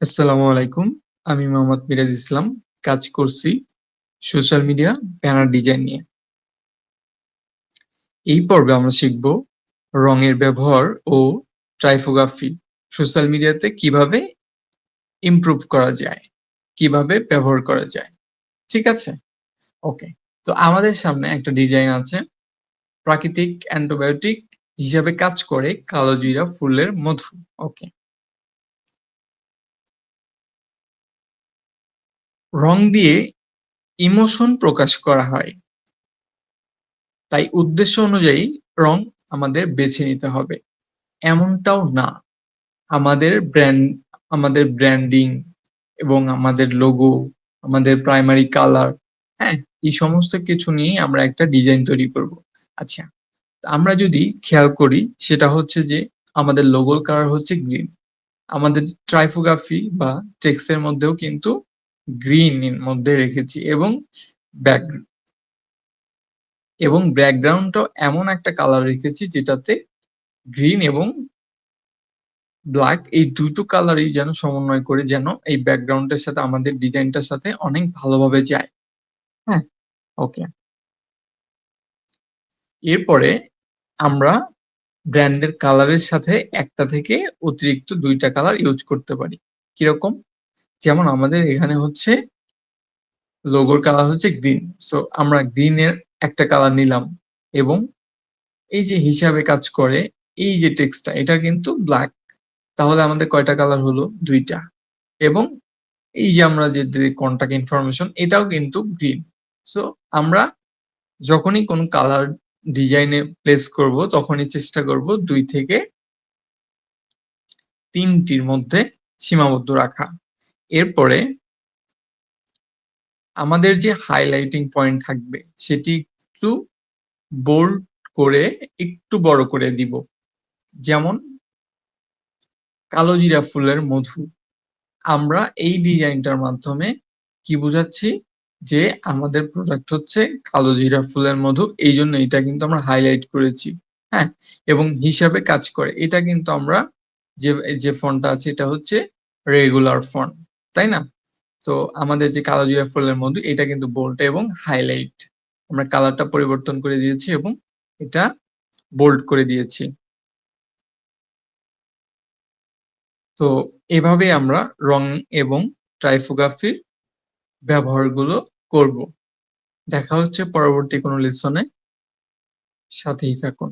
আসসালামু আলাইকুম। আমি মোহাম্মদ মিরাজ ইসলাম। কাজ করছি সোশ্যাল মিডিয়া, ব্যানার ডিজাইন নিয়ে। এই পর্বে আমরা শিখব রঙের ব্যবহার ও ট্রাইফোগ্রাফি। সোশ্যাল মিডিয়াতে কীভাবে ইমপ্রুভ করা যায়, কীভাবে ব্যবহার করা যায়, ঠিক আছে? ওকে, তো আমাদের সামনে একটা ডিজাইন আছে। প্রাকৃতিক অ্যান্টিবায়োটিক হিসাবে কাজ করে কালো জিরা ফুলের মধু। ওকে রং দিয়ে ইমোশন প্রকাশ করা হয়। তাই উদ্দেশ্য অনুযায়ী রং আমাদের বেছে নিতে হবে। এমনটাও না। আমাদের ব্র্যান্ড আমাদের ব্র্যান্ডিং এবং আমাদের লোগো আমাদের প্রাইমারি কালার হ্যাঁ এই সমস্ত কিছু নিয়ে আমরা একটা ডিজাইন তৈরি করব। আচ্ছা আমরা যদি খেয়াল করি, সেটা হচ্ছে যে আমাদের লোগোর কালার হচ্ছে গ্রিন আমাদের ট্রাইফোগ্রাফি বা টেক্সের মধ্যেও কিন্তু গ্রিন এর মধ্যে রেখেছি এবং ব্যাক এবং ব্যাকগ্রাউন্ডটাও এমন একটা কালার রেখেছি যেটাতে গ্রিন এবং ব্ল্যাক এই দুটো কালারই যেন সমন্বয় করে যেন এই ব্যাকগ্রাউন্ডের সাথে আমাদের ডিজাইনটার সাথে অনেক ভালোভাবে যায়। হ্যাঁ ওকে এরপরে আমরা ব্র্যান্ডের কালারের সাথে একটা থেকে অতিরিক্ত দুইটা কালার ইউজ করতে পারি। কীরকম? যেমন আমাদের এখানে হচ্ছে লোগোর কালার হচ্ছে গ্রিন সো আমরা গ্রিনের একটা কালার নিলাম এবং এই যে হিসাবে কাজ করে, এই যে টেক্সটটা এটা কিন্তু ব্ল্যাক তাহলে আমাদের কয়টা কালার হলো? দুইটা। এবং এই যে আমরা যে কন্টাক্ট ইনফরমেশন এটাও কিন্তু গ্রিন সো আমরা যখনই কোন কালার ডিজাইনে প্লেস করব, তখনই চেষ্টা করব দুই থেকে তিনটির মধ্যে সীমাবদ্ধ রাখা। এরপরে আমাদের যে হাইলাইটিং পয়েন্ট থাকবে, সেটি একটু বোল্ড করে একটু বড় করে দিব। যেমন কালো জিরা ফুলের মধু। আমরা এই ডিজাইনটার মাধ্যমে কি বুঝাচ্ছি? যে আমাদের প্রোডাক্ট হচ্ছে কালো জিরা ফুলের মধু, এই জন্য এটা কিন্তু আমরা হাইলাইট করেছি হ্যাঁ? এবং হিসাবে কাজ করে। এটা কিন্তু আমরা যে যে ফোনটা আছে, এটা হচ্ছে রেগুলার ফন্ট তাই না? তো আমাদের যে কালো জিরা ফুলের মধু, এটা কিন্তু বোল্ড এবং হাইলাইট আমরা কালারটা পরিবর্তন করে দিয়েছি এবং এটা বোল্ড করে দিয়েছি। তো, এভাবে আমরা রং এবং ট্রাইফোগ্রাফির ব্যবহারগুলো করব। দেখা হচ্ছে পরবর্তী কোনো লেসনে সাথেই থাকুন।